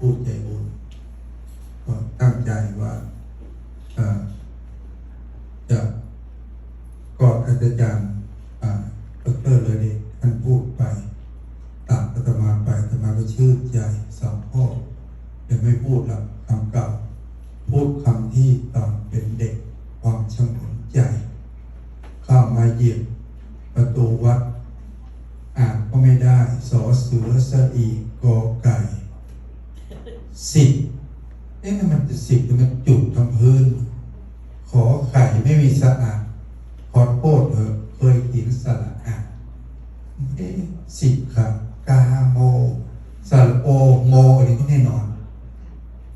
ผู้ใจบุญก็ตั้งใจว่าจะก็อาจารย์อ่าดรเลยเดชท่านพูดไปตามอาตมาไปอาตมาก็ชื่นใจสองพ่อยังไม่พูดละคำเก่า พูดคำที่ตอนเป็นเด็กความชงนใจ เข้ามาเหยียบประตูวัด อ่านก็ไม่ได้สอเสือสะอีกอไก่ สิบเอ๊ะมันจะสิบหรือมันจุดทำพื้น ขอไข่ไม่มีสระอาดขอโทษเถอะเคยเขียนสระอาดเอ๊ะสิบครับกาโมสระโอโมอะไรก็แน่นอน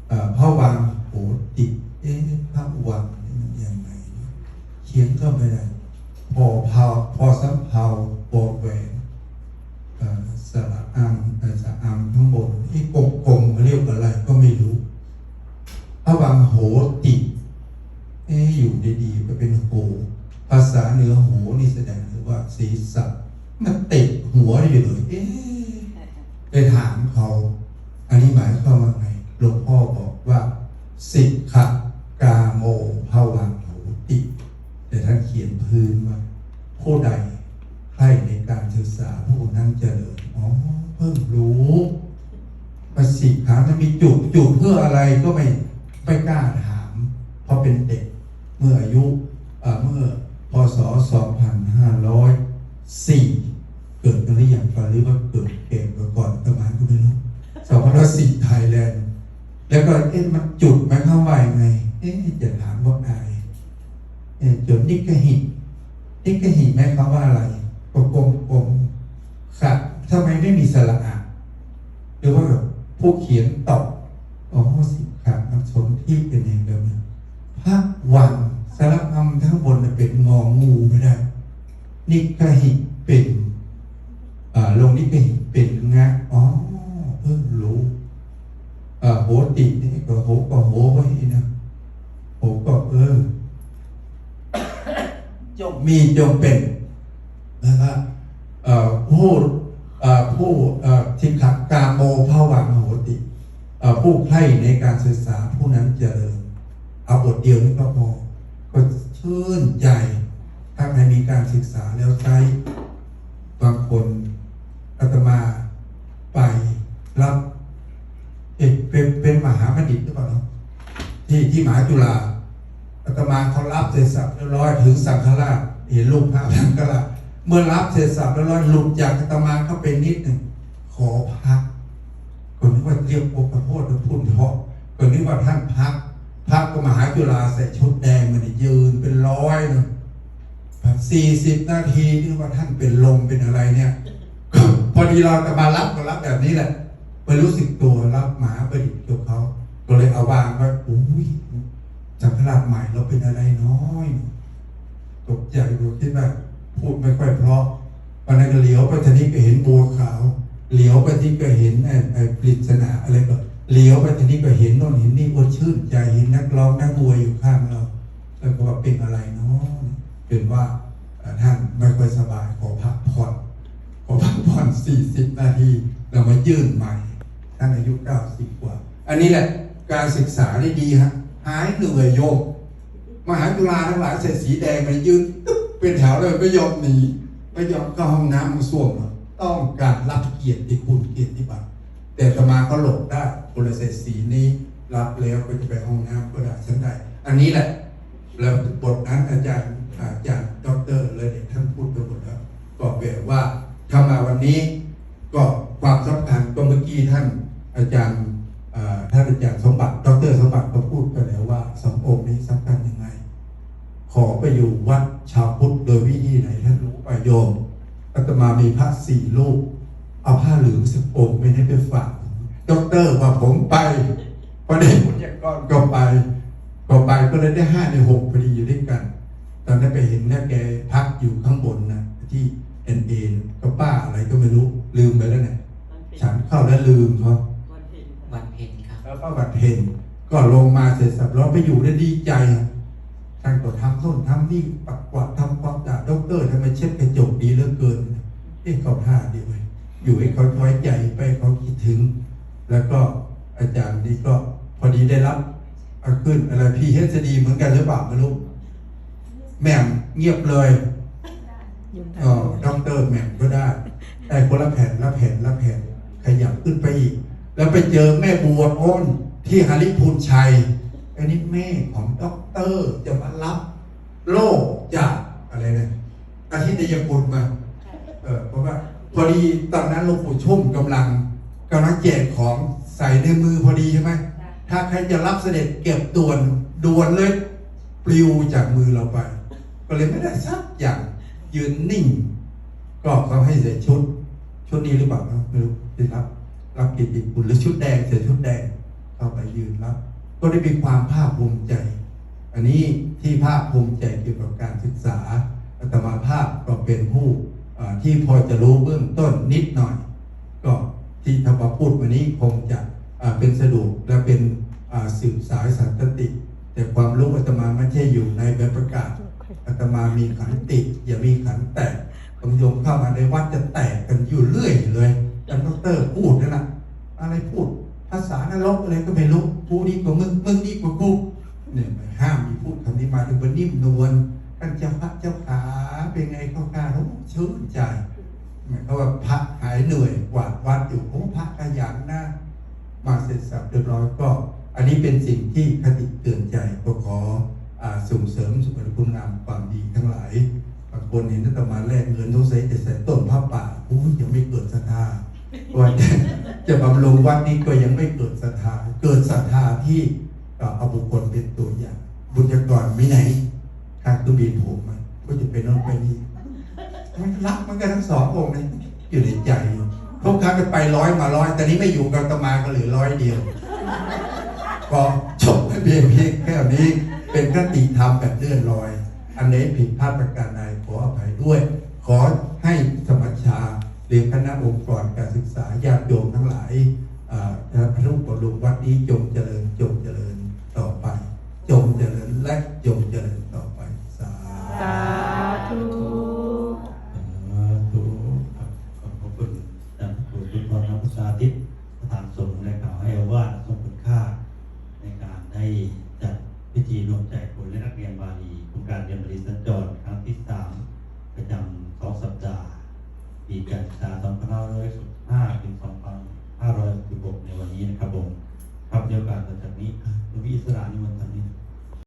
เอ่อพระวังโหติเอ๊ะพระวังนี่มันยังไงนะเขียนก็ไม่ได้ พอเผาพอสัมเภาโบแหวนเอ่อสระอังเอ่อสระอังข้างบนที่กลมกลมๆเขาเรียกอะไรก็ไม่รู้พระวังโหติเอ๊ะอยู่ ดีๆก็เป็นโหภาษาเหนือโหนี่แสดงถึงว่าศีรษะมันติดหัวอยู่เลยเอ๊ะไปถามเขา อันนี้หมายความว่าไงหลวงพ่อบอกว่า สิกขกาโมภาวังโหติ แต่ท่านเขียนพื้นว่าผู้ใดใครในการศึกษาผู้นั้นเจริญอ๋อเพิ่งรู้ว่าสิกขามันมีจุดจุดเพื่ออะไรก็ไม่ไม่กล้าถาม เพราะเป็นเด็ก เมื่ออายุเมื่อพศ 2504 เกิดกันหรือยังหรือว่าเกิดเก่งกว่าก่อนประมาณก็ไม่รู้2504ไทยแลนด์แล้วก็เอ๊ะมันจุดหมายความว่ายังไงเอ๊ะจะถามว่าอายเอ่อจดนิกหินิกหิหมายควาว่าอะไรกลมกลมกลมขัดทำไมไม่มีสระอะหรือว่าผู้เขียนตอบอ๋อสิมที่เป็นเองเดิมนะพระวังสระอัมทั้งบนน่ะ เป็นงองูไม่ได้นิกหิเป็นอ่าลงนิกหิเป็นงะอ๋อเพิ่งรู้อ่าโหตินี่ก็โหก็โหไว้นะโหก็เออจงมีจงเป็นนะครับเอ่อผู้เอ่อผู้เอ่อทิขักกาโมภวังโหติเอ่อผู้ใคร่ในการศึกษาผู้นั้นเจริญ เอาบทเดียวนี้ก็พอก็ชื่นใจ ถ้าใครมีการศึกษาแล้วใช้บางคนอาตมาไปรับเอกเป็นเป็นมหาบัณฑิตหรือเปล่าที่ที่มหาจุฬาอาตมาเขารับเสร็จสับเรียบร้อยถึงสังฆราชเห็นรูปพระสังฆราชเมื่อรับเสร็จสับเรียบร้อยหลุดจากอาตมาเขาไปนิดหนึ่งขอพักคนนึกว่าเรียกโอปโภทพูดเพาะคนนึกว่าท่านพักพักก็มหาจุฬาใส่ชุดแดงมันยยืนเป็นร้อยเนาะ สี่สิบนาทีนึกว่าท่านเป็นลมเป็นอะไรเนี่ยพอดีเราจะมารับก็รับแบบนี้แหละไปรู้สึกตัวรับหมาไปดิษฐ์กับเขาก็เลยเอาวางไว้อุ้ยจักรราชใหม่เราเป็นอะไรน้อยตกใจดูคิดว่าพูดไม่ค่อยเพราะวันนั้นเหลียวไปทีนี้ก็เห็นบัวขาว เหลียวไปที่ก็เห็นไอ้ไอ้ปริศนาอะไรก็เหลียวไปทีนี้ก็เห็นโน่นเห็นนี่ว่าชื่นใจเห็นนักร้องนักมวยอยู่ข้างเราแล้วก็ว่าเป็นอะไรเนาะ เป็นว่าท่านไม่ค่อยสบายขอพักผ่อนขอพักผ่อนสี่สิบนาทีเรามายื่นใหม่ท่านอายุเก้าสิบกว่า อันนี้แหละการศึกษาได้ดีฮะหายเหนื่อยโยมมหาจุฬาทั้งหลายใส่สีแดงมายืนตึ๊บเป็นแถวเลยไม่ยอมหนีไม่ยอมเข้าห้องน้ำมาส้วมหรอกต้องการรับเกียรติคุณเกียรติบัตรแต่อาตมาก็หลบได้คนละใส่สีนี้รับแล้วก็จะไปห้องน้ำก็ได้ฉันได้ อันนี้แหละ แล้วบทนั้นอาจารย์ อาจารย์ดอกเตอรเลยเนี่ยท่านพูดไปหมดแล้วก็แบบว่าถ้ามาวันนี้ ก็ความสำคัญก็เมื่อกี้ท่านอาจารย์ท่านอาจารย์สมบัติ ดร สมบัติก็พูดไปแล้วว่าสององค์นี้สำคัญยังไง ขอไปอยู่วัดชาวพุทธโดยวิธีไหนท่านรู้ไปโยมอาตมามีพระสี่รูปเอาผ้าเหลืองสักองค์ไม่ได้ไปฝากดอกเตอรว่าผมไปพอได้ผลจากก้อนก็ไป ก็ไปก็เลยได้ห้าในหกพอดีอยู่ด้วยกัน ตอนนั้นไปเห็นเนี่ยแกพักอยู่ข้างบนนะที่เอ็นเอ็นก็ป้าอะไรก็ไม่รู้ลืมไปแล้วเนี่ยฉันเข้าแล้วลืมเขาวันเพ็ญครับแล้วก็บัดเพนก็ลงมาเสร็จสับเราไปอยู่ได้ดีใจอะท่านก็ทำโน่นทำนี่ปักกวาดทำความสะอาดด็อกเตอร์ทำไมเช็ดกระจกดีเหลือเกินเอ๊ะเขาท่าดีเว้ยอยู่ให้เขาไว้ใจไปเขาคิดถึง แล้วก็อาจารย์นี่ก็พอดีได้รับเอาขึ้นอะไรพีเอสดีเหมือนกันหรือเปล่าไม่รู้ แหม่มเงียบเลยยุ่งเออด็อกเตอร์แหม่มก็ได้ได้คนละแผ่นละแผ่นละแผ่นขยับขึ้นไปอีก แล้วไปเจอแม่บัวอ้นที่ฮาริพูนชัย อันนี้แม่ของด็อกเตอร์จะมารับโลกจากอะไรนะอาทิตยกุลมา เออเพราะว่าพอดีตอนนั้นหลวงปู่ชุ่มกำลังกำลังแจกของใส่ในมือพอดีใช่ไหมถ้าใครจะรับเสด็จเก็บด่วนด่วนเลย ปลิวจากมือเราไป ก็เลยไม่ได้สักอย่างยืนนิ่งก็เขาให้ใส่ชุด ชุดนี้หรือเปล่าไม่รู้ที่รับ รับกิตติคุณหรือชุดแดงใส่ชุดแดงเข้าไปยืนรับ ก็ได้มีความภาคภูมิใจ อันนี้ที่ภาคภูมิใจเกี่ยวกับการศึกษาอาตมาภาพก็เป็นผู้ที่พอจะรู้เบื้องต้นนิดหน่อย ก็ที่ธรรมพูดวันนี้คงจะเป็นสะดวกและเป็นสืบสายสันตติแต่ความรู้อาตมาไม่ใช่อยู่ในแบบประกาศ อาตมามีขันติอย่ามีขันแตกบางโยมเข้ามาในวัดจะแตกกันอยู่เรื่อยเลยอาจารย์ดอกเตอร์พูดนั่นนะอะไรพูด ภาษานรกอะไรก็ไม่รู้กูดีกว่ามึงมึงดีกว่ากูเนี่ยไม่ห้ามมีพูดคำนี้มาถึงวันนิ่มนวลท่านเจ้าพระเจ้าขาเป็นไงข้าการู้ชื่นใจหมายความว่าพระหายเหนื่อยกวาดวัดอยู่โอ้พระขยันนะมาเสร็จสับเรียบร้อยก็ อันนี้เป็นสิ่งที่คติเตือนใจก็ขออส่งเสริมสุขคุณ คนเห็นนัตมาแลกเงินต้องใส่จะใส่ต้นผ้าป่าอุ้ยังไม่เกิดศรัทธาว่าจะจะบำรุงวัดนี้ก็ยังไม่เกิดศรัทธาเกิดศรัทธาที่เอาบุคคลเป็นตัวอย่าง บุญกรไมีไหนทางตุบีนผมมันก็จะเป็นน้นไปนี่มันรักมันกันทั้งสององค์เลยอยู่ในใจทุกครั้งไปไปร้อยมาร้อยแต่นี้ไม่อยู่กับตมาก็เหลือร้อยเดียวก็จบเพียงเพียงแค่นี้เป็นคติธรรมแบบเลื่อนลอย อันนี้ผิดพลาดประการใดขออภัยด้วย ขอให้สมัชชาหรือคณะองค์กรการศึกษาญาติโยมทั้งหลายพระลูกบรุงวัดนี้จงเจริญจง นและนักเรียนบาลีโครงการเรียนบาลีสัญจรครั้งที่สามประจำสองสัปดาห์ปีการศึกษา2565ถึง2566ในวันนี้นะครับผมครับเดียวกันต่อจากนี้ลวงพี่อิสระนิมนต์ท่านนี้